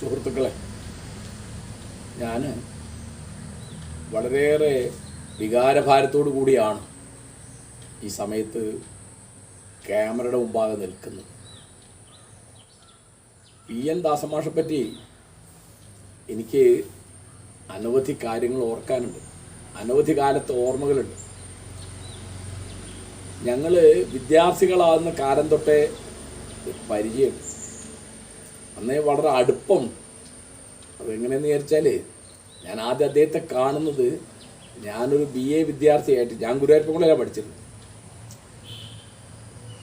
സുഹൃത്തുക്കളെ ഞാൻ വളരെയേറെ വികാരഭാരത്തോടു കൂടിയാണ് ഈ സമയത്ത് ക്യാമറയുടെ മുമ്പാകെ നിൽക്കുന്നത്. പി എൻ ദാസമാഷെ പറ്റി എനിക്ക് അനവധി കാര്യങ്ങൾ ഓർക്കാനുണ്ട്. അനവധി കാലത്ത് ഓർമ്മകളുണ്ട്. ഞങ്ങൾ വിദ്യാർത്ഥികളാകുന്ന കാലം തൊട്ടേ പരിചയമുണ്ട്. അന്നേ വളരെ അടുപ്പം. അതെങ്ങനെയെന്ന് വിചാരിച്ചാൽ ഞാൻ ആദ്യം അദ്ദേഹത്തെ കാണുന്നത് ഞാനൊരു ബി എ വിദ്യാർത്ഥിയായിട്ട് ഞാൻ ഗുരുവായൂരപ്പുഴയിലാണ് പഠിച്ചത്.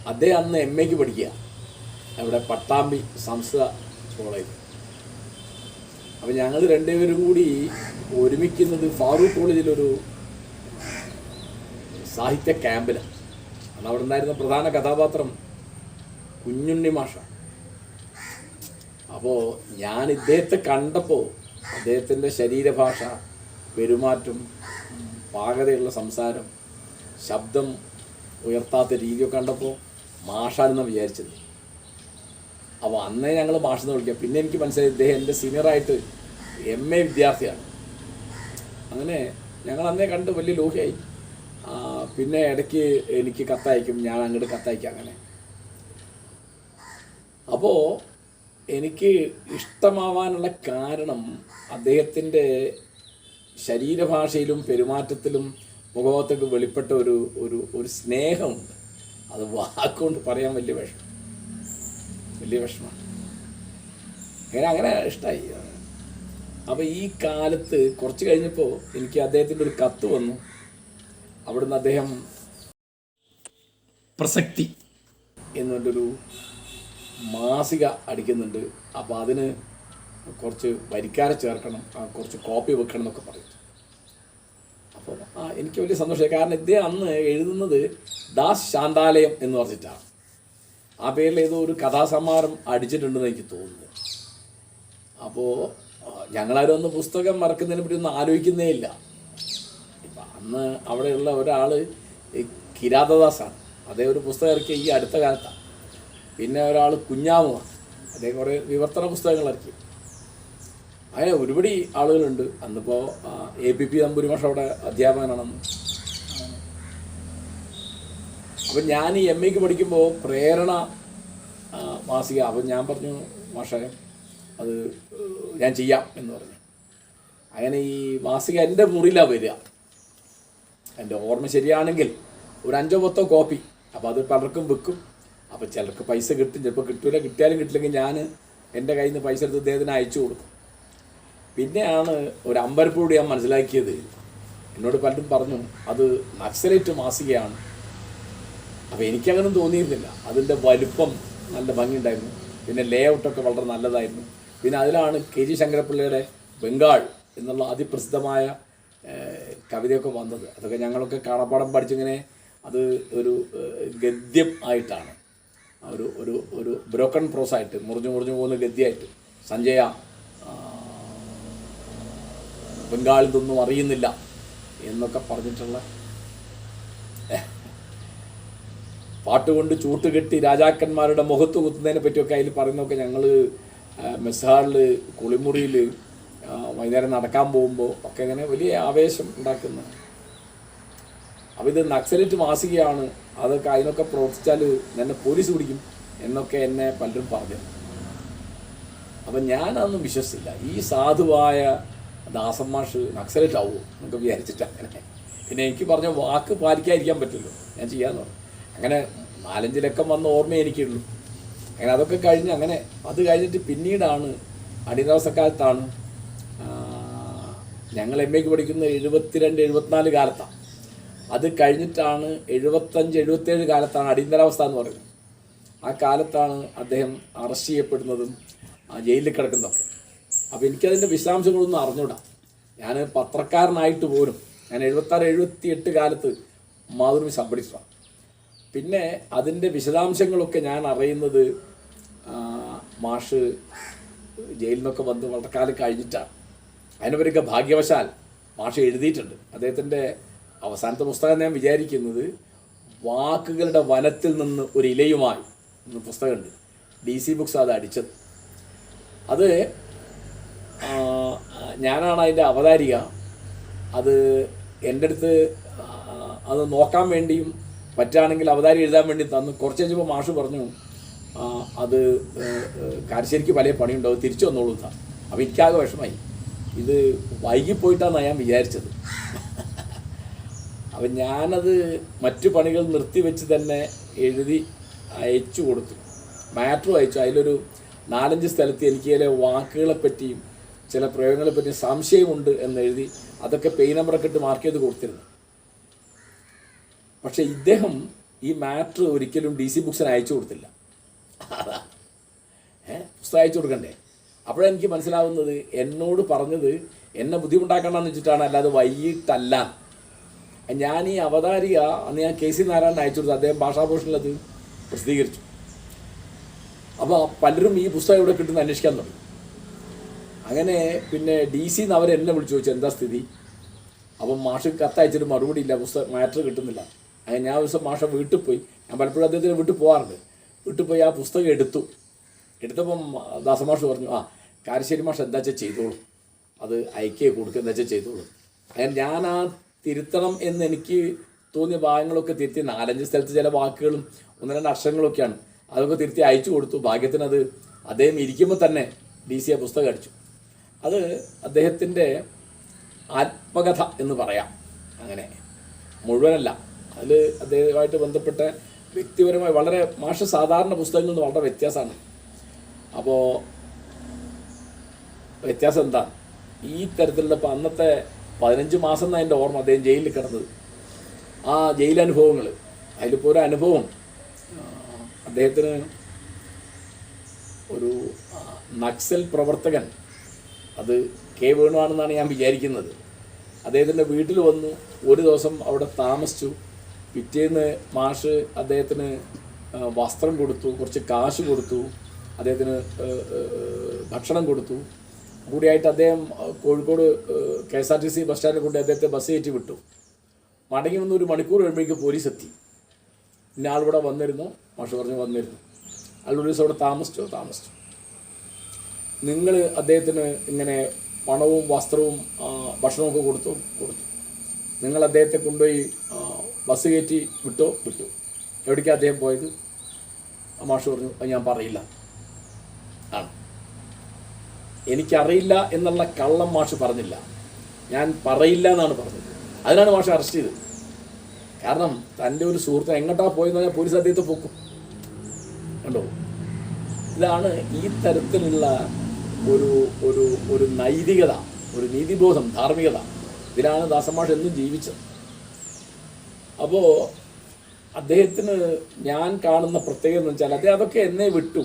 അദ്ദേഹം അന്ന് എം എക്ക് പഠിക്കുക. അവിടെ പട്ടാമ്പി സംസ്കൃത കോളേജ്. അപ്പോൾ ഞങ്ങൾ രണ്ടുപേരും കൂടി ഒരുമിക്കുന്നത് ഫാറൂഖ് കോളേജിലൊരു സാഹിത്യ ക്യാമ്പിലാണ് അന്ന് അവിടെ ഉണ്ടായിരുന്ന പ്രധാന കഥാപാത്രം കുഞ്ഞുണ്ണി മാഷ അപ്പോൾ ഞാൻ ഇദ്ദേഹത്തെ കണ്ടപ്പോൾ അദ്ദേഹത്തിന്റെ ശരീരഭാഷ പെരുമാറ്റം പാകതയുള്ള സംസാരം ശബ്ദം ഉയർത്താത്ത രീതിയൊക്കെ കണ്ടപ്പോൾ മാഷാണെന്ന് വിചാരിച്ചത്. അപ്പോൾ അന്നേ ഞങ്ങൾ മാഷെന്ന് വിളിക്കുക പിന്നെ എനിക്ക് മനസ്സിലായി ഇദ്ദേഹം എന്റെ സീനിയറായിട്ട് എം എ വിദ്യാർത്ഥിയാണ്. അങ്ങനെ ഞങ്ങൾ അന്നേ കണ്ട് വലിയ ലോഹിയായി. പിന്നെ ഇടയ്ക്ക് എനിക്ക് കത്തയക്കും ഞാൻ അങ്ങോട്ട് കത്തയക്കും അങ്ങനെ. അപ്പോൾ എനിക്ക് ഇഷ്ടമാവാനുള്ള കാരണം അദ്ദേഹത്തിന്റെ ശരീരഭാഷയിലും പെരുമാറ്റത്തിലും മുഖത്തേക്ക് വെളിപ്പെട്ട ഒരു ഒരു ഒരു സ്നേഹമുണ്ട്. അത് വാക്കുകൊണ്ട് പറയാൻ വലിയ വിഷമം. വലിയ വിഷമമാണ്. അങ്ങനെ അങ്ങനെ ഇഷ്ടമായി അപ്പോൾ ഈ കാലത്ത് കുറച്ച് കഴിഞ്ഞപ്പോൾ എനിക്ക് അദ്ദേഹത്തിന്റെ ഒരു കത്ത് വന്നു. അവിടുന്ന് അദ്ദേഹം പ്രസക്തി എന്നുള്ളൊരു മാസിക അടിക്കുന്നുണ്ട്. അപ്പോൾ അതിന് കുറച്ച് വരിക്കാരെ ചേർക്കണം. കുറച്ച് കോപ്പി വെക്കണം എന്നൊക്കെ പറയും. അപ്പോൾ ആ എനിക്ക് വലിയ സന്തോഷമായി. കാരണം ഇദ്ദേഹം അന്ന് എഴുതുന്നത് ദാസ് ശാന്താലയം എന്ന് പറഞ്ഞിട്ടാണ്. ആ പേരിൽ ഏതോ ഒരു കഥാസമാരം അടിച്ചിട്ടുണ്ടെന്ന് എനിക്ക് തോന്നുന്നു. അപ്പോൾ ഞങ്ങളാരും ഒന്ന് പുസ്തകം മറക്കുന്നതിനെ പറ്റി ഒന്നും ആലോചിക്കുന്നേ ഇല്ല. ഇപ്പം അന്ന് അവിടെയുള്ള ഒരാൾ കിരാതദാസാണ്. അതേ ഒരു പുസ്തകം ഇറക്കിയ ഈ അടുത്ത കാലത്താണ്. പിന്നെ ഒരാൾ കുഞ്ഞാമുമാണ് അദ്ദേഹം കുറേ വിവർത്തന പുസ്തകങ്ങൾ ഇറക്കി. അങ്ങനെ ഒരുപടി ആളുകളുണ്ട്. അന്നിപ്പോൾ എ പി പി നമ്പൂരിമാഷ അവിടെ അധ്യാപകനാണെന്ന്. അപ്പം ഞാൻ ഈ എം എക്ക് പഠിക്കുമ്പോൾ പ്രേരണ മാസിക അപ്പം ഞാൻ പറഞ്ഞു മാഷേ അത് ഞാൻ ചെയ്യാം എന്ന് പറഞ്ഞു. അങ്ങനെ ഈ മാസിക എന്റെ മുറിയിലാണ് വരിക. എന്റെ ഓർമ്മ ശരിയാണെങ്കിൽ ഒരു അഞ്ചോ പത്തോ കോപ്പി. അപ്പോൾ അത് പലർക്കും വെക്കും അപ്പോൾ ചിലർക്ക് പൈസ കിട്ടും ചിലപ്പോൾ കിട്ടൂല. കിട്ടിയാലും കിട്ടില്ലെങ്കിൽ ഞാൻ എന്റെ കയ്യിൽ നിന്ന് പൈസ എടുത്ത് അദ്ദേഹത്തിന് അയച്ചു കൊടുക്കും. പിന്നെയാണ് ഒരു അമ്പരപ്പോട് ഞാൻ മനസ്സിലാക്കിയത്. എന്നോട് പലരും പറഞ്ഞു അത് നക്സലേറ്റ് മാസികയാണ്. അപ്പോൾ എനിക്കങ്ങനെ തോന്നിയിരുന്നില്ല. അതിന്റെ വലുപ്പം നല്ല ഭംഗിയുണ്ടായിരുന്നു. പിന്നെ ലേ ഔട്ടൊക്കെ വളരെ നല്ലതായിരുന്നു. പിന്നെ അതിലാണ് കെ ജി ശങ്കരപ്പിള്ളയുടെ ബംഗാൾ എന്നുള്ള അതിപ്രസിദ്ധമായ കവിതയൊക്കെ വന്നത്. അതൊക്കെ ഞങ്ങളൊക്കെ കാണപ്പാടം പഠിച്ചിങ്ങനെ അത് ഒരു ഗദ്യം ആയിട്ടാണ്. ഒരു ഒരു ഒരു ബ്രോക്കൺ പ്രോസായിട്ട് മുറിഞ്ഞു മുറിഞ്ഞു പോകുന്ന ഗതിയായിട്ട് സഞ്ജയ ബംഗാളിൽ നിന്നും അറിയുന്നില്ല എന്നൊക്കെ പറഞ്ഞിട്ടുള്ള പാട്ടുകൊണ്ട് ചൂട്ടുകെട്ടി രാജാക്കന്മാരുടെ മുഖത്ത് കുത്തുന്നതിനെ പറ്റിയൊക്കെ അതിൽ പറയുന്നതൊക്കെ ഞങ്ങൾ മെസ്സാറിൽ കുളിമുറിയിൽ വൈകുന്നേരം നടക്കാൻ പോകുമ്പോൾ ഒക്കെ ഇങ്ങനെ വലിയ ആവേശം ഉണ്ടാക്കുന്ന. അപ്പോൾ ഇത് നക്സലിറ്റ് മാസികയാണ് അതൊക്കെ അതിനൊക്കെ പ്രവർത്തിച്ചാൽ എന്നെ പോലീസ് പിടിക്കും എന്നൊക്കെ എന്നെ പലരും പറഞ്ഞു. അപ്പം ഞാനതൊന്നും വിശ്വസിച്ചില്ല. ഈ സാധുവായ ദാസൻ നക്സലേറ്റ് ആവുമോ എന്നൊക്കെ വിചാരിച്ചിട്ട് അങ്ങനെ. പിന്നെ എനിക്ക് പറഞ്ഞ വാക്ക് പാലിക്കാതിരിക്കാൻ പറ്റില്ലോ ഞാൻ ചെയ്യാന്ന് പറഞ്ഞു. അങ്ങനെ നാലഞ്ച് ലക്കം വന്ന ഓർമ്മയെ എനിക്കുള്ളൂ. അങ്ങനെ അതൊക്കെ കഴിഞ്ഞ് അങ്ങനെ അത് കഴിഞ്ഞിട്ട് പിന്നീടാണ് അടിയന്തരാവസ്ഥക്കാലത്താണ് ഞങ്ങൾ എം എക്ക് പഠിക്കുന്ന എഴുപത്തിരണ്ട് എഴുപത്തിനാല് കാലത്താണ്. അത് കഴിഞ്ഞിട്ടാണ് എഴുപത്തഞ്ച് എഴുപത്തേഴ് കാലത്താണ് അടിയന്തരാവസ്ഥ എന്ന് പറയുന്നത്. ആ കാലത്താണ് അദ്ദേഹം അറസ്റ്റ് ചെയ്യപ്പെടുന്നതും ആ, ജയിലിൽ കിടക്കുന്നതൊക്കെ. അപ്പോൾ എനിക്കതിന്റെ വിശദാംശങ്ങളൊന്നും അറിഞ്ഞൂടാ. ഞാൻ പത്രക്കാരനായിട്ട് പോലും ഞാൻ എഴുപത്താറ് എഴുപത്തി എട്ട് കാലത്ത് മാതൃഭൂമി സംഭടിച്ചതാണ് പിന്നെ അതിന്റെ വിശദാംശങ്ങളൊക്കെ ഞാൻ അറിയുന്നത് മാഷ് ജയിലിൽ നിന്നൊക്കെ വന്ന് വളരെ കാലം കഴിഞ്ഞിട്ടാണ്. അതിനുപരിയൊക്കെ ഭാഗ്യവശാൽ മാഷ് എഴുതിയിട്ടുണ്ട്. അദ്ദേഹത്തിന്റെ അവസാനത്തെ പുസ്തകം ഞാൻ വിചാരിക്കുന്നത് വാക്കുകളുടെ വനത്തിൽ നിന്ന് ഒരു ഇലയുമായി എന്ന പുസ്തകമുണ്ട്. ഡി സി ബുക്സ് അത് അടിച്ചത്. അത് ഞാനാണ് അതിന്റെ അവതാരിക. അത് എന്റെ അടുത്ത് അത് നോക്കാൻ വേണ്ടിയും പറ്റുകയാണെങ്കിൽ അവതാരി എഴുതാൻ വേണ്ടി തന്നു. കുറച്ച് കഴിഞ്ഞപ്പോൾ മാഷ് പറഞ്ഞു അത് കാരശ്ശേരിക്ക് പല പണിയുണ്ടാവും തിരിച്ചു വന്നോളൂ എന്നാ അപ്പോൾ എനിക്കാകെ വിഷമായി ഇത് വൈകിപ്പോയിട്ടാണ് ഞാൻ വിചാരിച്ചത്. അപ്പം ഞാനത് മറ്റു പണികൾ നിർത്തിവെച്ച് തന്നെ എഴുതി അയച്ചു കൊടുത്തു. മാറ്ററും അയച്ചു. അതിലൊരു നാലഞ്ച് സ്ഥലത്ത് എനിക്ക് ചില വാക്കുകളെ പറ്റിയും ചില പ്രയോഗങ്ങളെ പറ്റിയും സംശയമുണ്ട് എന്ന് എഴുതി അതൊക്കെ പെയ് നമ്പറൊക്കെ ഇട്ട് മാർക്ക് ചെയ്ത് കൊടുത്തിരുന്നു. പക്ഷേ ഇദ്ദേഹം ഈ മാറ്റർ ഒരിക്കലും ഡി സി ബുക്സിന് അയച്ചു കൊടുത്തില്ല. ഏ? പുസ്തകം അയച്ചു കൊടുക്കണ്ടേ? അപ്പോഴെനിക്ക് മനസ്സിലാവുന്നത് എന്നോട് പറഞ്ഞത് എന്നെ ബുദ്ധിമുട്ടാക്കണമെന്ന് വെച്ചിട്ടാണ് അല്ലാതെ വൈകിട്ടല്ല. ഞാൻ ഈ അവതാരിക അന്ന് ഞാൻ കെ സി നാരായണൻ അയച്ചു കൊടുത്തു അദ്ദേഹം ഭാഷാഭൂഷണിൽ അത് പ്രസിദ്ധീകരിച്ചു. അപ്പോൾ പലരും ഈ പുസ്തകം ഇവിടെ കിട്ടുന്ന അന്വേഷിക്കാൻ തുടങ്ങി. അങ്ങനെ പിന്നെ ഡി സിന്ന് അവർ എന്നെ വിളിച്ചു ചോദിച്ചു എന്താ സ്ഥിതി? അപ്പം മാഷ് കത്തയച്ചിട്ട് മറുപടി ഇല്ല പുസ്തകം മാറ്റർ കിട്ടുന്നില്ല. അങ്ങനെ ഞാൻ ദിവസം മാഷ വീട്ടിൽ പോയി. ഞാൻ പലപ്പോഴും അദ്ദേഹത്തിന് വീട്ടിൽ പോകാറുണ്ട് വീട്ടിൽ പോയി ആ പുസ്തകം എടുത്തു. എടുത്തപ്പം ദാസമാഷ് പറഞ്ഞു ആ കാരശ്ശേരി മാഷ് എന്താ വെച്ചാൽ ചെയ്തോളൂ. അത് അയക്കേ കൊടുക്കുക എന്താ വെച്ചാൽ ചെയ്തോളൂ. അങ്ങനെ ഞാൻ ആ തിരുത്തണം എന്ന് എനിക്ക് തോന്നിയ ഭാഗങ്ങളൊക്കെ തിരുത്തി നാലഞ്ച് സ്ഥലത്ത് ചില വാക്കുകളും ഒന്ന് രണ്ട് അക്ഷരങ്ങളൊക്കെയാണ് അതൊക്കെ തിരുത്തി അയച്ചു കൊടുത്തു. ഭാഗ്യത്തിന് അത് അദ്ദേഹം ഇരിക്കുമ്പോൾ തന്നെ ഡി സി എ പുസ്തകം അടിച്ചു. അത് അദ്ദേഹത്തിന്റെ ആത്മകഥ എന്ന് പറയാം. അങ്ങനെ. മുഴുവനല്ല. അതിൽ അദ്ദേഹമായിട്ട് ബന്ധപ്പെട്ട വ്യക്തിപരമായി വളരെ മാഷ സാധാരണ പുസ്തകങ്ങളിൽ നിന്ന് വളരെ വ്യത്യാസമാണ്. അപ്പോൾ വ്യത്യാസം എന്താ? ഈ തരത്തിലുള്ള ഇപ്പം അന്നത്തെ പതിനഞ്ച് മാസം എന്നാണ് എന്റെ ഓർമ്മ അദ്ദേഹം ജയിലിൽ കിടന്നത്. ആ ജയിലനുഭവങ്ങൾ അതിലിപ്പോൾ ഒരു അനുഭവം. അദ്ദേഹത്തിന് ഒരു നക്സൽ പ്രവർത്തകൻ അത് കെ വേണുവാണെന്നാണ് ഞാൻ വിചാരിക്കുന്നത്. അദ്ദേഹത്തിന്റെ വീട്ടിൽ വന്നു ഒരു ദിവസം അവിടെ താമസിച്ചു. പിറ്റേന്ന് മാഷ് അദ്ദേഹത്തിന് വസ്ത്രം കൊടുത്തു കുറച്ച് കാശ് കൊടുത്തു. അദ്ദേഹത്തിന് ഭക്ഷണം കൊടുത്തു. കൂടിയായിട്ട് അദ്ദേഹം Kozhikode K S R T C bus സ്റ്റാൻഡിൽ കൊണ്ട് അദ്ദേഹത്തെ ബസ് കയറ്റി വിട്ടു. മടങ്ങി വന്ന് ഒരു മണിക്കൂർ കഴിയുമ്പോഴേക്ക് പോലീസ് എത്തി ഇന്ന ആളിവിടെ വന്നിരുന്നു മാഷ് പറഞ്ഞു വന്നിരുന്നു. ആൾ ഒരു ദിവസം അവിടെ താമസിച്ചോ താമസിച്ചു. നിങ്ങൾ അദ്ദേഹത്തിന് ഇങ്ങനെ പണവും വസ്ത്രവും ഭക്ഷണമൊക്കെ കൊടുത്തു കൊടുത്തു. നിങ്ങൾ അദ്ദേഹത്തെ കൊണ്ടുപോയി ബസ് കയറ്റി വിട്ടോ വിട്ടു. എവിടേക്കാണ് അദ്ദേഹം പോയത്? മാഷ് പറഞ്ഞു "അത് ഞാൻ പറയില്ല. ആണ്. എനിക്കറിയില്ല എന്നുള്ള കള്ളം മാഷ് പറഞ്ഞില്ല. ഞാൻ പറയില്ല എന്നാണ് പറഞ്ഞത്. അതിനാണ് മാഷ് അറസ്റ്റ് ചെയ്തത്. കാരണം തന്റെ ഒരു സുഹൃത്ത് എങ്ങോട്ടാ പോയെന്ന് പറഞ്ഞാൽ പോലീസ് അദ്ദേഹത്തെ പൊക്കും. കണ്ടോ? ഇതാണ് ഈ തരത്തിലുള്ള ഒരു ഒരു ഒരു നൈതികത ഒരു നീതിബോധം ധാർമ്മികത. ഇതിലാണ് ദാസമാഷ് എന്നും ജീവിച്ചത്. അപ്പോൾ അദ്ദേഹത്തിന് ഞാൻ കാണുന്ന പ്രത്യേകത എന്ന് വെച്ചാൽ അദ്ദേഹം അതൊക്കെ എന്നെ വിട്ടു.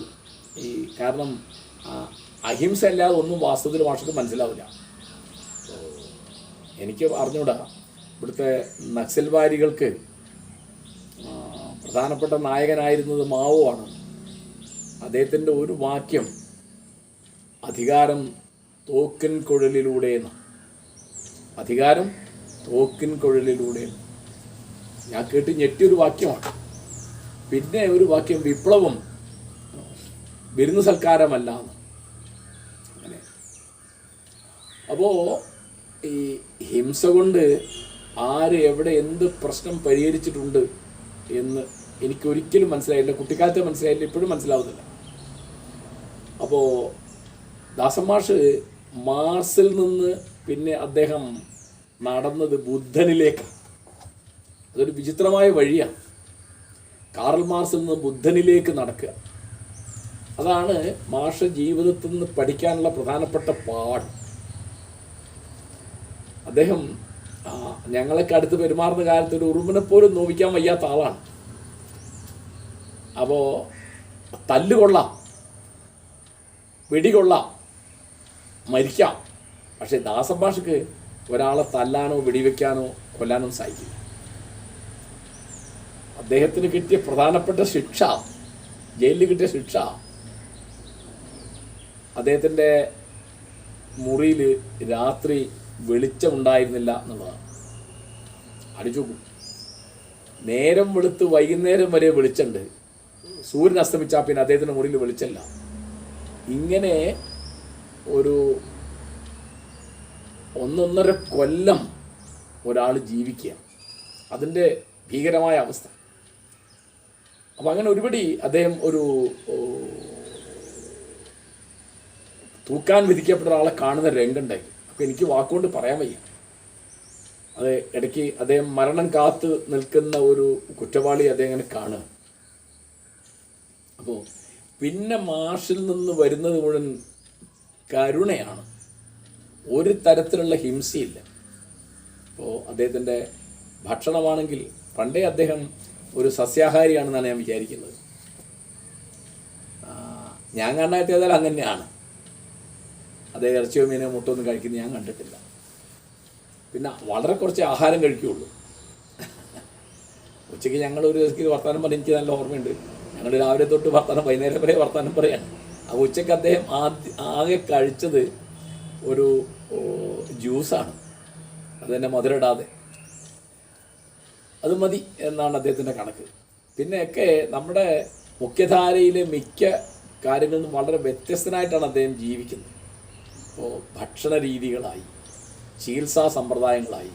ഈ കാരണം അഹിംസ അല്ലാതെ ഒന്നും വാസ്തവത്തിൽ മാഷക്ക് മനസ്സിലാവില്ല. എനിക്ക് അറിഞ്ഞൂടാ. ഇവിടുത്തെ നക്സൽവാരികൾക്ക് പ്രധാനപ്പെട്ട നായകനായിരുന്നത് മാവോ ആണ്. അദ്ദേഹത്തിന്റെ ഒരു വാക്യം അധികാരം തോക്കിൻ കുഴലിലൂടെ അധികാരം തോക്കിൻ കുഴലിലൂടെ ഞാൻ കേട്ട് ഞെട്ടിയൊരു വാക്യമാണ്. പിന്നെ ഒരു വാക്യം വിപ്ലവം വിരുന്ന് സൽക്കാരമല്ല എന്ന്. അങ്ങനെ അപ്പോൾ ഈ ഹിംസ കൊണ്ട് ആര് എവിടെ എന്ത് പ്രശ്നം പരിഹരിച്ചിട്ടുണ്ട് എന്ന് എനിക്ക് ഒരിക്കലും മനസ്സിലായില്ല കുട്ടിക്കാലത്തെ മനസ്സിലായില്ല ഇപ്പോഴും മനസ്സിലാവുന്നില്ല. അപ്പോൾ ദാസമാഷ് മാർസിൽ നിന്ന് പിന്നെ അദ്ദേഹം നടന്നത് ബുദ്ധനിലേക്ക്. അതൊരു വിചിത്രമായ വഴിയാണ് കാറൽ മാർസിൽ നിന്ന് ബുദ്ധനിലേക്ക് നടക്കുക. അതാണ് മാഷ ജീവിതത്തിൽ നിന്ന് പഠിക്കാനുള്ള പ്രധാനപ്പെട്ട പാഠം. അദ്ദേഹം ഞങ്ങളൊക്കെ അടുത്ത് പെരുമാറുന്ന കാലത്ത് ഒരു ഉറുമ്പിനെ പോലും നോവിക്കാൻ വയ്യാത്ത ആളാണ്. അപ്പോൾ തല്ല് കൊള്ളാം. വെടികൊള്ളാം മരിക്കാം. പക്ഷേ ദാസഭാഷക്ക് ഒരാളെ തല്ലാനോ വെടിവെക്കാനോ കൊല്ലാനോ സാധിക്കില്ല. അദ്ദേഹത്തിന് കിട്ടിയ പ്രധാനപ്പെട്ട ശിക്ഷ ജയിലിൽ കിട്ടിയ ശിക്ഷ അദ്ദേഹത്തിന്റെ മുറിയിൽ രാത്രി വെളിച്ചമുണ്ടായിരുന്നില്ല എന്നുള്ളതാണ്. അടിച്ചു നോക്കൂ. നേരം വെളുത്ത് വൈകുന്നേരം വരെ വെളിച്ചമുണ്ട് സൂര്യൻ അസ്തമിച്ചാൽ പിന്നെ അദ്ദേഹത്തിന്റെ മുറിയിൽ വെളിച്ചമില്ല ഇങ്ങനെ ഒരു ഒന്നൊന്നര കൊല്ലം ഒരാൾ ജീവിക്കുക. അതിന്റെ ഭീകരമായ അവസ്ഥ. അപ്പം അങ്ങനെ ഒരുപടി അദ്ദേഹം ഒരു തൂക്കാൻ വിധിക്കപ്പെട്ട ഒരാളെ കാണുന്ന രംഗുണ്ടായി എനിക്ക് വാക്കുകൊണ്ട് പറയാൻ വയ്യ. അത് ഇടയ്ക്ക് അദ്ദേഹം മരണം കാത്ത് നിൽക്കുന്ന ഒരു കുറ്റവാളി അദ്ദേഹം കാണുക. അപ്പോൾ പിന്നെ മാർഷിൽ നിന്ന് വരുന്നത് മുഴുവൻ കരുണയാണ്. ഒരു തരത്തിലുള്ള ഹിംസയില്ല. അപ്പോൾ അദ്ദേഹത്തിന്റെ ഭക്ഷണമാണെങ്കിൽ പണ്ടേ അദ്ദേഹം ഒരു സസ്യാഹാരിയാണെന്നാണ് ഞാൻ വിചാരിക്കുന്നത്. ഞാൻ കണ്ടായിട്ട് ഏതായാലും അദ്ദേഹം ഇറച്ചിയോ മീനോ മുട്ടൊന്നും കഴിക്കുന്നത് ഞാൻ കണ്ടിട്ടില്ല. പിന്നെ വളരെ കുറച്ച് ആഹാരം കഴിക്കുകയുള്ളൂ ഉച്ചയ്ക്ക് ഞങ്ങൾ ഒരു ദിവസം വർത്തമാനം പറഞ്ഞ് എനിക്ക് നല്ല ഓർമ്മയുണ്ട്. ഞങ്ങൾ രാവിലെ തൊട്ട് വർത്തമാനം വൈകുന്നേരം വരെ വർത്തമാനം പറയാണ് അപ്പോൾ ഉച്ചയ്ക്ക് അദ്ദേഹം ആദ്യ ആകെ കഴിച്ചത് ഒരു ജ്യൂസാണ്. അത് തന്നെ മധുരമിടാതെ അത് മതി എന്നാണ് അദ്ദേഹത്തിന്റെ കണക്ക്. പിന്നെയൊക്കെ നമ്മുടെ മുഖ്യധാരയിലെ മിക്ക കാര്യങ്ങളിൽ നിന്നും വളരെ വ്യത്യസ്തനായിട്ടാണ് അദ്ദേഹം ജീവിക്കുന്നത്. ഇപ്പോൾ ഭക്ഷണ രീതികളായി ചികിത്സാ സമ്പ്രദായങ്ങളായി.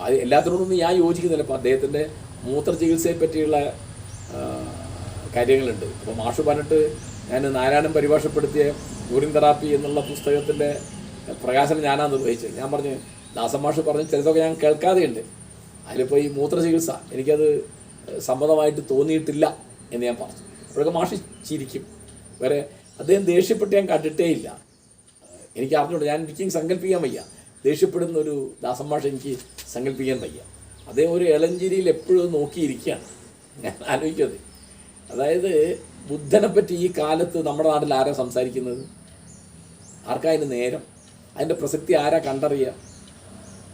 അത് എല്ലാത്തിനോടൊന്നും ഞാൻ യോജിക്കുന്നില്ല. അപ്പോൾ അദ്ദേഹത്തിന്റെ മൂത്ര ചികിത്സയെ പറ്റിയുള്ള കാര്യങ്ങളുണ്ട്. അപ്പോൾ മാഷ് പറഞ്ഞിട്ട് ഞാൻ നാരായണൻ പരിഭാഷപ്പെടുത്തിയ യൂറിൻ തെറാപ്പി എന്നുള്ള പുസ്തകത്തിന്റെ പ്രകാശനം ഞാനാണ് നിർവഹിച്ചത്. ഞാൻ പറഞ്ഞു ദാസൻ മാഷ് പറഞ്ഞ് ചിലതൊക്കെ ഞാൻ കേൾക്കാതെയുണ്ട്. അതിലിപ്പോൾ ഈ മൂത്ര ചികിത്സ എനിക്കത് സമ്മതമായിട്ട് തോന്നിയിട്ടില്ല എന്ന് ഞാൻ പറഞ്ഞു. അപ്പോഴൊക്കെ മാഷ് ചിരിക്കും. വരെ അദ്ദേഹം ദേഷ്യപ്പെട്ട് ഞാൻ കണ്ടിട്ടേ ഇല്ല എനിക്ക് അറിഞ്ഞൂടെ ഞാൻ എനിക്ക് സങ്കല്പിക്കാൻ വയ്യ. ദേഷ്യപ്പെടുന്ന ഒരു ദാസന്മാഷ എനിക്ക് സങ്കല്പിക്കാൻ വയ്യ. അദ്ദേഹം ഒരു ഇളഞ്ചിരിയിൽ എപ്പോഴും നോക്കിയിരിക്കുകയാണ്. ഞാൻ ആലോചിക്കുന്നത് അതായത് ബുദ്ധനെ പറ്റി ഈ കാലത്ത് നമ്മുടെ നാട്ടിൽ ആരാ സംസാരിക്കുന്നത്? ആർക്കാ അതിന് നേരം? അതിന്റെ പ്രസക്തി ആരാ കണ്ടറിയുക?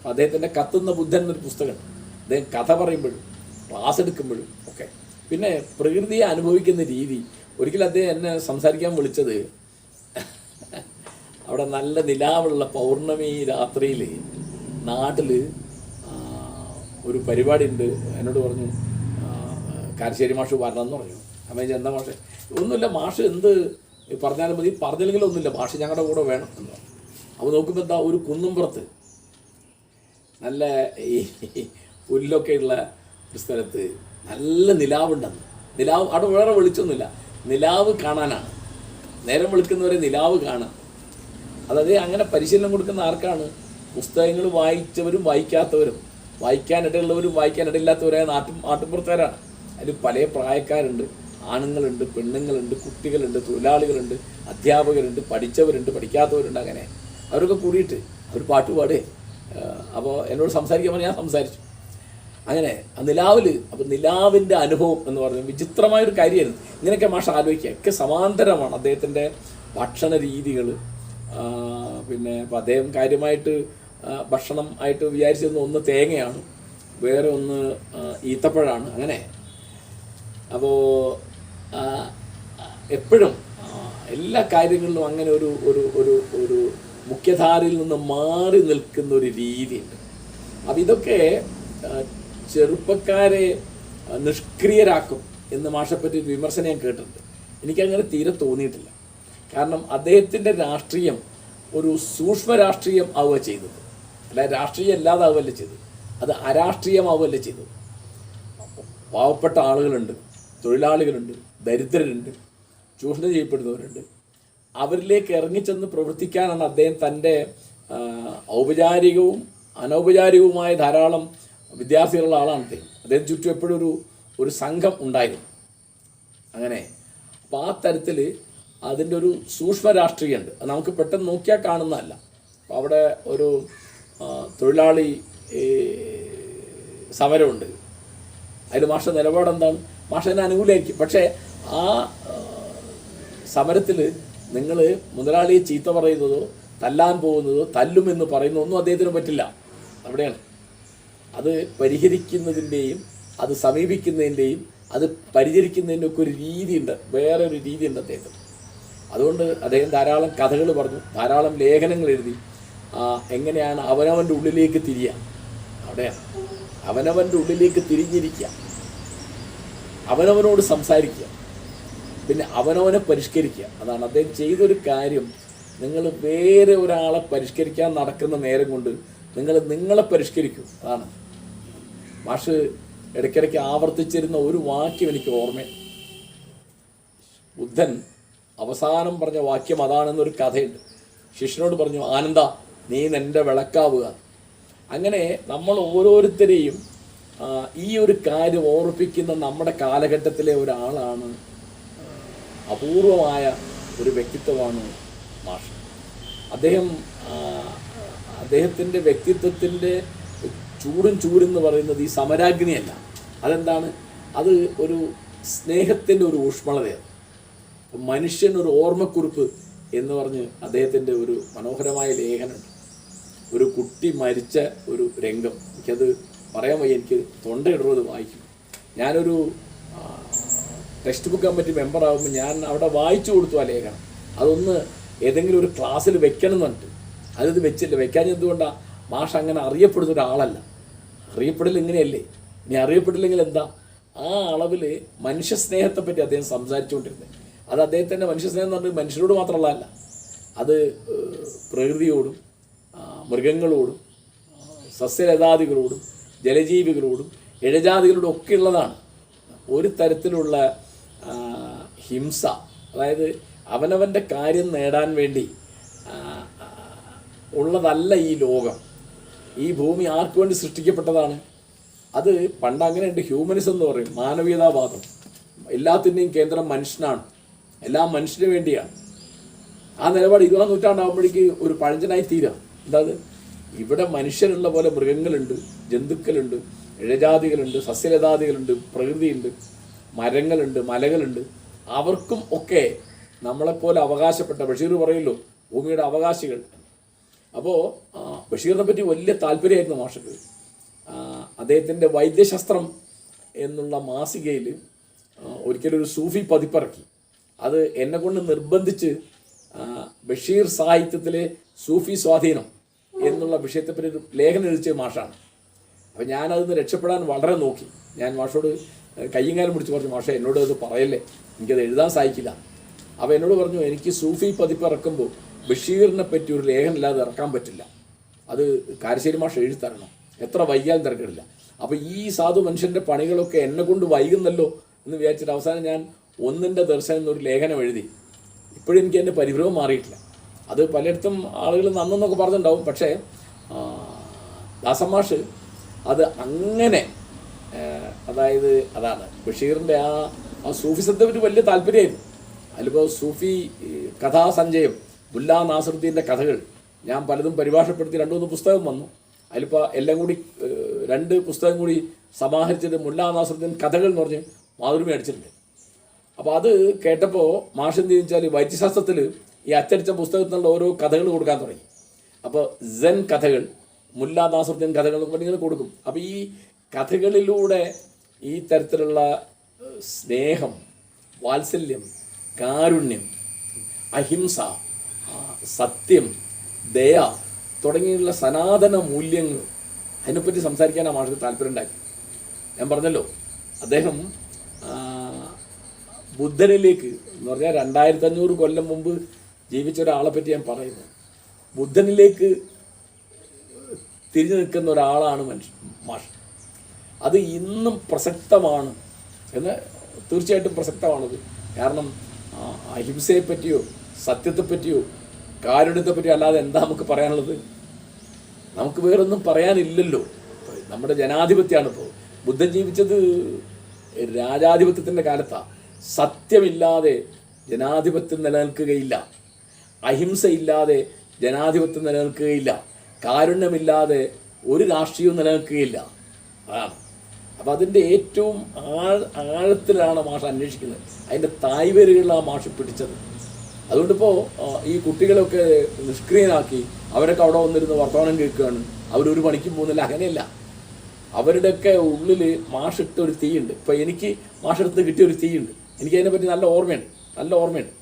അദ്ദേഹത്തിന്റെ കത്തുന്ന ബുദ്ധൻ എന്നൊരു പുസ്തകമുണ്ട്. അദ്ദേഹം കഥ പറയുമ്പോഴും ക്ലാസ് എടുക്കുമ്പോഴും ഒക്കെ. പിന്നെ പ്രകൃതിയെ അനുഭവിക്കുന്ന രീതി. ഒരിക്കലും അദ്ദേഹം എന്നെ സംസാരിക്കാൻ വിളിച്ചത് അവിടെ നല്ല നിലാവുള്ള പൗർണമി രാത്രിയിൽ നാട്ടിൽ ഒരു പരിപാടി ഉണ്ട് എന്നോട് പറഞ്ഞു കാരശ്ശേരി മാഷ് വരണമെന്ന് പറഞ്ഞു. അമ്മ ഞാൻ എന്താ മാഷ് ഒന്നുമില്ല മാഷ് എന്ത് പറഞ്ഞാലും മതി. പറഞ്ഞില്ലെങ്കിലും ഒന്നുമില്ല. മാഷ് ഞങ്ങളുടെ കൂടെ വേണം. എന്ന് പറഞ്ഞു. അപ്പോൾ നോക്കുമ്പോൾ എന്താ ഒരു കുന്നുംപുറത്ത് നല്ല ഈ പുല്ലൊക്കെ ഉള്ള ഒരു സ്ഥലത്ത് നല്ല നിലാവുണ്ടെന്ന്. നിലാവ് അവിടെ വേറെ വെളിച്ചൊന്നുമില്ല. നിലാവ് കാണാനാണ്. നേരം വെളുക്കുന്നവരെ നിലാവ് കാണാം. അതായത് അങ്ങനെ പരിശീലനം കൊടുക്കുന്ന ആർക്കാണ്? പുസ്തകങ്ങൾ വായിച്ചവരും വായിക്കാത്തവരും. വായിക്കാനിടയുള്ളവരും വായിക്കാനിടയില്ലാത്തവരായ നാട്ടു നാട്ടുപുറത്തുകാരാണ് അതിൽ പല പ്രായക്കാരുണ്ട്. ആണുങ്ങളുണ്ട് പെണ്ണുങ്ങളുണ്ട് കുട്ടികളുണ്ട് തൊഴിലാളികളുണ്ട് അധ്യാപകരുണ്ട് പഠിച്ചവരുണ്ട് പഠിക്കാത്തവരുണ്ട് അങ്ങനെ. അവരൊക്കെ കൂടിയിട്ട് അവർ പാട്ട് പാടേ. അപ്പോൾ എന്നോട് സംസാരിക്കാൻ പറഞ്ഞാൽ ഞാൻ സംസാരിച്ചു. അങ്ങനെ നിലാവിൽ അപ്പം നിലാവിന്റെ അനുഭവം എന്ന് പറയുന്നത് വിചിത്രമായൊരു കാര്യമായിരുന്നു. ഇങ്ങനെയൊക്കെ മാഷ ആലോചിക്കുക. ഒക്കെ സമാന്തരമാണ് അദ്ദേഹത്തിന്റെ ഭക്ഷണ രീതികൾ പിന്നെ അപ്പം അദ്ദേഹം കാര്യമായിട്ട് ഭക്ഷണം ആയിട്ട് വിചാരിച്ചിരുന്ന ഒന്ന് തേങ്ങയാണ്. വേറെ ഒന്ന് ഈത്തപ്പഴമാണ് അങ്ങനെ. അപ്പോൾ എപ്പോഴും എല്ലാ കാര്യങ്ങളിലും അങ്ങനെ ഒരു ഒരു ഒരു ഒരു മുഖ്യധാരയിൽ നിന്ന് മാറി നിൽക്കുന്ന ഒരു രീതിയുണ്ട്. അപ്പം ഇതൊക്കെ ചെറുപ്പക്കാരെ നിഷ്ക്രിയരാക്കും എന്ന് മാഷെപ്പറ്റി വിമർശനം ഞാൻ കേട്ടിട്ടുണ്ട്. എനിക്കങ്ങനെ തീരെ തോന്നിയിട്ടില്ല. കാരണം അദ്ദേഹത്തിന്റെ രാഷ്ട്രീയം ഒരു സൂക്ഷ്മ രാഷ്ട്രീയം ആവുക ചെയ്തത്. അല്ല രാഷ്ട്രീയം അല്ലാതാവുകയല്ല ചെയ്തത്. അത് അരാഷ്ട്രീയമാവുകയല്ല ചെയ്തത്. പാവപ്പെട്ട ആളുകളുണ്ട് തൊഴിലാളികളുണ്ട് ദരിദ്രരുണ്ട് ചൂഷണം ചെയ്യപ്പെടുന്നവരുണ്ട്. അവരിലേക്ക് ഇറങ്ങിച്ചെന്ന് പ്രവർത്തിക്കാനാണ് അദ്ദേഹം തന്റെ ഔപചാരികവും അനൗപചാരികവുമായ ധാരാളം വിദ്യാർത്ഥികളുള്ള ആളാണ് അദ്ദേഹം. അദ്ദേഹം ചുറ്റും എപ്പോഴും ഒരു ഒരു സംഘം ഉണ്ടായിരുന്നു. അങ്ങനെ അപ്പോൾ ആ തരത്തിൽ അതിന്റെ ഒരു സൂക്ഷ്മ രാഷ്ട്രീയമുണ്ട് അത് നമുക്ക് പെട്ടെന്ന് നോക്കിയാൽ കാണുന്നതല്ല. അവിടെ ഒരു തൊഴിലാളി സമരമുണ്ട്. അതിൽ മാഷ നിലപാട് എന്താണ് മാഷ അതിനെ അനുകൂലമായിരിക്കും പക്ഷേ ആ സമരത്തിൽ നിങ്ങൾ മുതലാളിയെ ചീത്ത പറയുന്നതോ തല്ലാൻ പോകുന്നതോ തല്ലുമെന്ന് പറയുന്നതോ ഒന്നും അദ്ദേഹത്തിന് പറ്റില്ല. അവിടെയാണ്. അത് പരിഹരിക്കുന്നതിന്റെയും അത് സമീപിക്കുന്നതിന്റെയും അത് പരിചരിക്കുന്നതിന്റെ ഒക്കെ ഒരു രീതിയുണ്ട്. വേറെ ഒരു രീതിയുണ്ട് അദ്ദേഹത്തിന്. അതുകൊണ്ട് അദ്ദേഹം ധാരാളം കഥകൾ പറഞ്ഞു ധാരാളം ലേഖനങ്ങൾ എഴുതി. എങ്ങനെയാണ് അവനവന്റെ ഉള്ളിലേക്ക് തിരിയുക അവിടെയാണ്. അവനവന്റെ ഉള്ളിലേക്ക് തിരിഞ്ഞിരിക്കുക അവനവനോട് സംസാരിക്കുക പിന്നെ അവനവനെ പരിഷ്കരിക്കുക അതാണ് അദ്ദേഹം ചെയ്തൊരു കാര്യം. നിങ്ങൾ വേറെ ഒരാളെ പരിഷ്കരിക്കാൻ നടക്കുന്ന നേരം കൊണ്ട് നിങ്ങൾ നിങ്ങളെ പരിഷ്കരിക്കും. അതാണ്. മാഷ് ഇടയ്ക്കിടയ്ക്ക് ആവർത്തിച്ചിരുന്ന ഒരു വാക്യം എനിക്ക് ഓർമ്മ. ബുദ്ധൻ അവസാനം പറഞ്ഞ വാക്യം അതാണെന്നൊരു കഥയുണ്ട്. ശിഷ്യനോട് പറഞ്ഞു ആനന്ദ നീ നിന്റെ വിളക്കാവുക. അങ്ങനെ നമ്മൾ ഓരോരുത്തരെയും ഈ ഒരു കാര്യം ഓർപ്പിക്കുന്ന നമ്മുടെ കാലഘട്ടത്തിലെ ഒരാളാണ് അപൂർവമായ ഒരു വ്യക്തിത്വമാണ് മാഷ്. അദ്ദേഹം അദ്ദേഹത്തിന്റെ വ്യക്തിത്വത്തിന്റെ ചൂടും ചൂടെന്ന് പറയുന്നത് ഈ സമരാഗ്നിയല്ല. അതെന്താണ്? അത് ഒരു സ്നേഹത്തിന്റെ ഒരു ഊഷ്മളതയാണ്. മനുഷ്യൻ ഒരു ഓർമ്മക്കുറിപ്പ് എന്ന് പറഞ്ഞ് അദ്ദേഹത്തിന്റെ ഒരു മനോഹരമായ ലേഖനമുണ്ട് ഒരു കുട്ടി മരിച്ച ഒരു രംഗം. എനിക്കത് പറയാൻ വയ്യ എനിക്ക് തൊണ്ടയിടുന്നത് വായിക്കും. ഞാനൊരു ടെക്സ്റ്റ് ബുക്ക് കമ്മിറ്റി മെമ്പർ ആകുമ്പോൾ ഞാൻ അവിടെ വായിച്ചു കൊടുത്തു ആ ലേഖനം. അതൊന്ന് ഏതെങ്കിലും ഒരു ക്ലാസ്സിൽ വെക്കണം എന്ന് പറഞ്ഞിട്ട്. അതിത് വെച്ചില്ല. വെക്കാൻ എന്തുകൊണ്ടാണ് മാഷ് അങ്ങനെ അറിയപ്പെടുന്ന ഒരാളല്ല. അറിയപ്പെടൽ ഇങ്ങനെയല്ലേ? ഇനി അറിയപ്പെടില്ലെങ്കിൽ എന്താ? ആ അളവിൽ മനുഷ്യ പറ്റി അദ്ദേഹം സംസാരിച്ചുകൊണ്ടിരുന്നത് അത് അദ്ദേഹത്തിന്റെ മനുഷ്യസ്നേഹം എന്ന് പറഞ്ഞാൽ മനുഷ്യരോട് മാത്രമുള്ളതല്ല അത് പ്രകൃതിയോടും മൃഗങ്ങളോടും സസ്യലതാദികളോടും ജലജീവികളോടും ഇഴജാതികളോടും ഒക്കെ ഉള്ളതാണ്. ഒരു തരത്തിലുള്ള ഹിംസ അതായത് അവനവന്റെ കാര്യം നേടാൻ വേണ്ടി ഉള്ളതല്ല ഈ ലോകം. ഈ ഭൂമി ആർക്ക് വേണ്ടി സൃഷ്ടിക്കപ്പെട്ടതാണ്? അത് പണ്ട് അങ്ങനെയുണ്ട് ഹ്യൂമനിസം എന്ന് പറയും മാനവീയതാവാദം എല്ലാത്തിന്റെയും കേന്ദ്രം മനുഷ്യനാണ്. എല്ലാം മനുഷ്യന് വേണ്ടിയാണ് ആ നിലപാട് ഇരുപതാം നൂറ്റാണ്ടാകുമ്പോഴേക്ക് ഒരു പഴഞ്ചനായി തീരാം. എന്താത് ഇവിടെ മനുഷ്യരുള്ള പോലെ മൃഗങ്ങളുണ്ട് ജന്തുക്കളുണ്ട് ഇഴജാതികളുണ്ട് സസ്യലതാദികളുണ്ട് പ്രകൃതിയുണ്ട് മരങ്ങളുണ്ട് മലകളുണ്ട്. അവർക്കും ഒക്കെ നമ്മളെപ്പോലെ അവകാശപ്പെട്ട ബഷീർ പറയല്ലോ ഭൂമിയുടെ അവകാശികൾ. അപ്പോൾ ബഷീറിനെ പറ്റി വലിയ താല്പര്യമായിരുന്നു മാഷക്ക്. അദ്ദേഹത്തിന്റെ വൈദ്യശാസ്ത്രം എന്നുള്ള മാസികയിൽ ഒരിക്കലൊരു ഒരു സൂഫി പതിപ്പിറക്കി. അത് എന്നെ കൊണ്ട് നിർബന്ധിച്ച് ബഷീർ സാഹിത്യത്തിലെ സൂഫി സ്വാധീനം എന്നുള്ള വിഷയത്തെപ്പറ്റി ഒരു ലേഖനം എഴുതിച്ച മാഷാണ്. അപ്പം ഞാനതിൽ നിന്ന് രക്ഷപ്പെടാൻ വളരെ നോക്കി. ഞാൻ മാഷോട് കയ്യും കാലം പിടിച്ച് പറഞ്ഞു മാഷേ എന്നോട് അത് പറയല്ലേ? എനിക്കത് എഴുതാൻ സാധിക്കില്ല. അപ്പോൾ എന്നോട് പറഞ്ഞു എനിക്ക് സൂഫി പതിപ്പ് ഇറക്കുമ്പോൾ ബഷീറിനെ പറ്റി ഒരു ലേഖനം ഇല്ലാതെ ഇറക്കാൻ പറ്റില്ല. അത് കാരശ്ശേരി മാഷ എഴുതി തരണം. എത്ര വൈകിയാലും തിരക്കിടില്ല. അപ്പോൾ ഈ സാധു മനുഷ്യന്റെ പണികളൊക്കെ എന്നെ കൊണ്ട് വൈകുന്നല്ലോ എന്ന് വിചാരിച്ചിട്ട് അവസാനം ഞാൻ ഒന്നിന്റെ ദർശനം എന്നൊരു ലേഖനം എഴുതി. ഇപ്പോഴും എനിക്ക് എന്റെ പരിഭ്രമം മാറിയിട്ടില്ല. അത് പലയിടത്തും ആളുകൾ നന്നെന്നൊക്കെ പറഞ്ഞിട്ടുണ്ടാവും. പക്ഷേ ദാസമാഷ് അത് അങ്ങനെ അതായത് അതാണ്. ബഷീറിന്റെ ആ ആ സൂഫിസത്തെ പറ്റി വലിയ താല്പര്യമായിരുന്നു. അതിലിപ്പോൾ സൂഫി കഥാസഞ്ചയം ബുല്ലാ നാസറുദ്ദീന്റെ കഥകൾ ഞാൻ പലതും പരിഭാഷപ്പെടുത്തി രണ്ടു മൂന്ന് പുസ്തകം വന്നു. അതിലിപ്പോൾ എല്ലാം കൂടി രണ്ട് പുസ്തകം കൂടി സമാഹരിച്ചത് മുല്ലാ നാസറുദ്ദീൻ കഥകൾ എന്ന് പറഞ്ഞ് മാതൃമ അടിച്ചിട്ടുണ്ട്. അപ്പോൾ അത് കേട്ടപ്പോൾ മാഷ് എന്ത് ചോദിച്ചാൽ വൈദ്യശാസ്ത്രത്തിൽ ഈ അച്ചടിച്ച പുസ്തകത്തിനുള്ള ഓരോ കഥകൾ കൊടുക്കാൻ തുടങ്ങി. അപ്പോൾ സെൻ കഥകൾ മുല്ലാ നാസറുദ്ദീൻ കഥകൾ നിങ്ങൾ കൊടുക്കും. അപ്പോൾ ഈ കഥകളിലൂടെ ഈ തരത്തിലുള്ള സ്നേഹം വാത്സല്യം കാരുണ്യം അഹിംസ സത്യം ദയ തുടങ്ങിയുള്ള സനാതന മൂല്യങ്ങൾ അതിനെപ്പറ്റി സംസാരിക്കാനാണ് മാഷക്ക് താല്പര്യം ഉണ്ടായി ഞാൻ പറഞ്ഞല്ലോ അദ്ദേഹം ബുദ്ധനിലേക്ക് എന്ന് പറഞ്ഞാൽ രണ്ടായിരത്തി അഞ്ഞൂറ് കൊല്ലം മുമ്പ് ജീവിച്ച ഒരാളെ പറ്റി ഞാൻ പറയുന്നു. ബുദ്ധനിലേക്ക് തിരിഞ്ഞു നിൽക്കുന്ന ഒരാളാണ് മനുഷ്യൻ മാഷ്. അത് ഇന്നും പ്രസക്തമാണ് എന്ന് തീർച്ചയായിട്ടും പ്രസക്തമാണത്. കാരണം അഹിംസയെ പറ്റിയോ സത്യത്തെ പറ്റിയോ കാരുണ്യത്തെ പറ്റിയോ അല്ലാതെ എന്താ നമുക്ക് പറയാനുള്ളത്? നമുക്ക് വേറൊന്നും പറയാനില്ലല്ലോ. നമ്മുടെ ജനാധിപത്യമാണ് ഇപ്പോൾ. ബുദ്ധൻ ജീവിച്ചത് രാജാധിപത്യത്തിന്റെ കാലത്താണ് സത്യമില്ലാതെ ജനാധിപത്യം നിലനിൽക്കുകയില്ല. അഹിംസയില്ലാതെ ജനാധിപത്യം നിലനിൽക്കുകയില്ല. കാരുണ്യമില്ലാതെ ഒരു രാഷ്ട്രീയവും നിലനിൽക്കുകയില്ല. അതാണ് അപ്പം അതിന്റെ ഏറ്റവും ആ ആഴത്തിലാണ് മാഷ് അന്വേഷിക്കുന്നത്. അതിന്റെ തായ്വേരുകളിലാണ് മാഷ് പിടിച്ചത്. അതുകൊണ്ടിപ്പോൾ ഈ കുട്ടികളൊക്കെ നിഷ്ക്രിയനാക്കി അവരൊക്കെ അവിടെ വന്നിരുന്ന് വർത്തമാനം കേൾക്കുകയാണ്. അവരൊരു പണിക്കും പോകുന്നില്ല. അങ്ങനെയല്ല. അവരുടെയൊക്കെ ഉള്ളിൽ മാഷിട്ട ഒരു തീയുണ്ട്. ഇപ്പോൾ എനിക്ക് മാഷെടുത്ത് കിട്ടിയ ഒരു തീയുണ്ട്. എനിക്ക് പറ്റി നല്ല ഓർമ്മയുണ്ട്. നല്ല ഓർമ്മയുണ്ട്.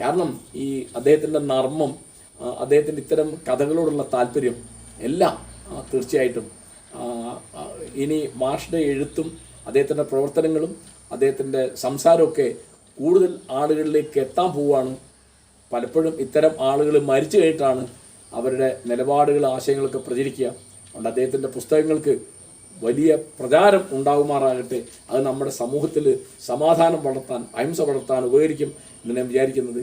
കാരണം ഈ അദ്ദേഹത്തിന്റെ നർമ്മം അദ്ദേഹത്തിന്റെ ഇത്തരം കഥകളോടുള്ള താല്പര്യം എല്ലാം തീർച്ചയായിട്ടും ഇനി മാഷിന്റെ എഴുത്തും അദ്ദേഹത്തിന്റെ പ്രവർത്തനങ്ങളും അദ്ദേഹത്തിന്റെ സംസാരമൊക്കെ കൂടുതൽ ആളുകളിലേക്ക് എത്താൻ പോവുകയാണ്. പലപ്പോഴും ഇത്തരം ആളുകൾ മരിച്ചു കഴിഞ്ഞിട്ടാണ് അവരുടെ നിലപാടുകൾ ആശയങ്ങളൊക്കെ പ്രചരിക്കുക. അതുകൊണ്ട് അദ്ദേഹത്തിന്റെ പുസ്തകങ്ങൾക്ക് വലിയ പ്രചാരം ഉണ്ടാകുമാറാകട്ടെ അത് നമ്മുടെ സമൂഹത്തിൽ സമാധാനം വളർത്താൻ അഹിംസ വളർത്താൻ ഉപകരിക്കും എന്ന് ഞാൻ വിചാരിക്കുന്നത്.